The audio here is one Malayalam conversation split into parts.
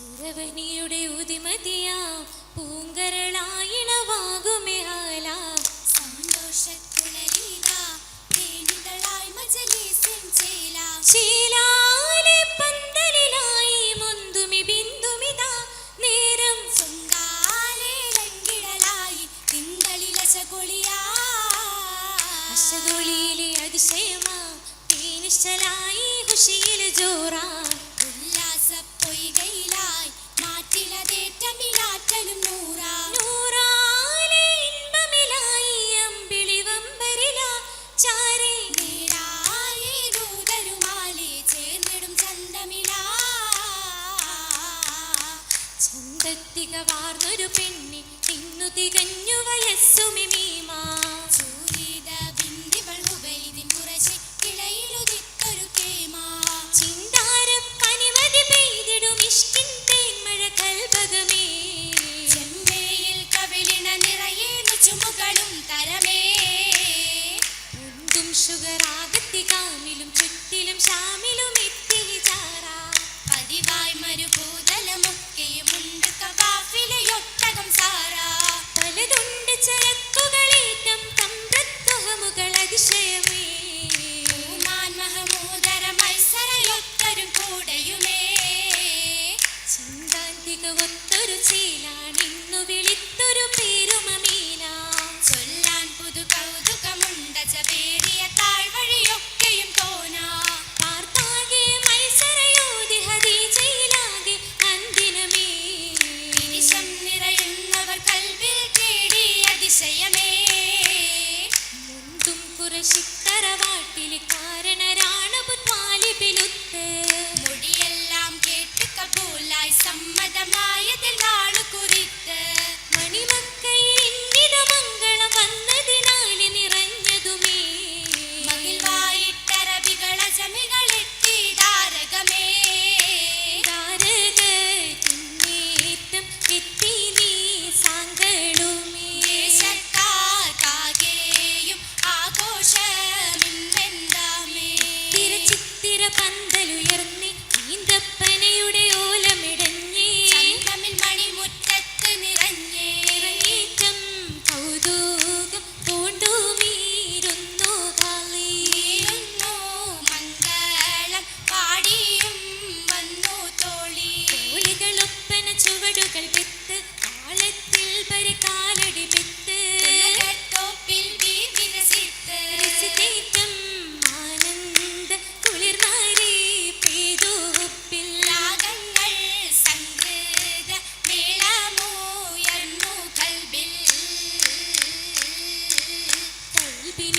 പുരവനിയുടെ ഉദിമതിയാ പൂങ്കരളായിണവാകുമേഹാല സന്തോഷക്കുലലീല തേനിതളായി മജലീസിൻ ചേല. ശീലാലെ പന്തലിലായി മുന്തുമി ബിന്ദുമിതാ. നേരം സുങ്കാലെ ലങ്കിടലായി തിങ്കളില ശകുളിയാ അശകുളിയിലെ അതിശയമാ തേനിശ്ചലായി ഹുഷിയിൽ ജോറാ. കാർത്തിക പെണ്ണി തിന്നു തികഞ്ഞു വയസ്സുമിമീ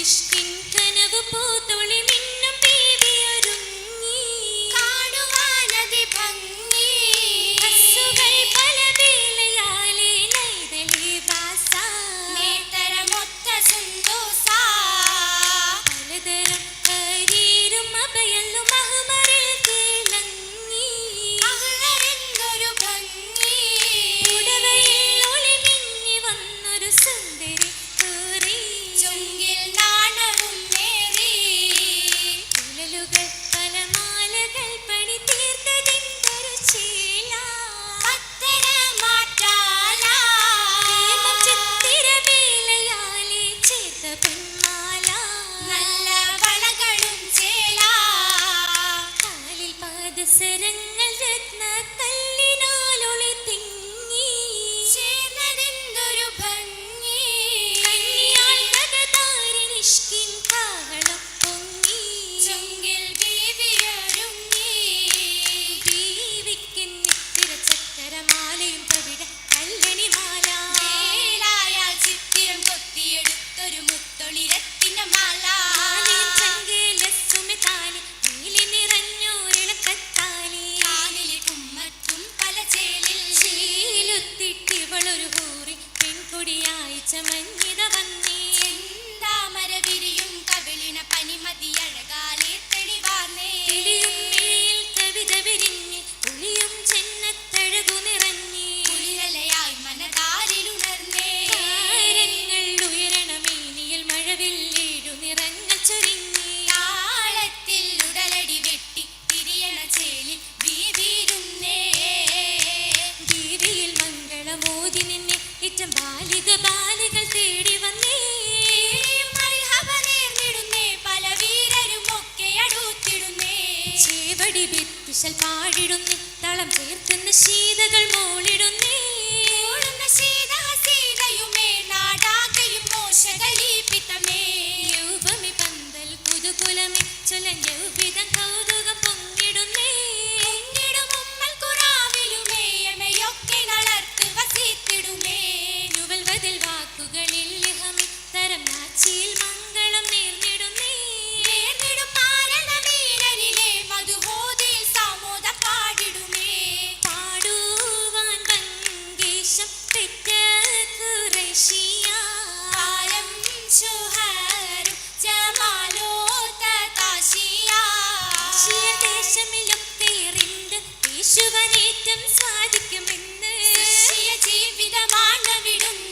Diz പാടിടുന്നേ തളം ചേർക്കുന്ന ശീതകൾ മോളിടുന്നേ. യേശുവനേറ്റം സ്വാധിക്കുമെന്ന് ജീവിതമാണ് വിടുന്നു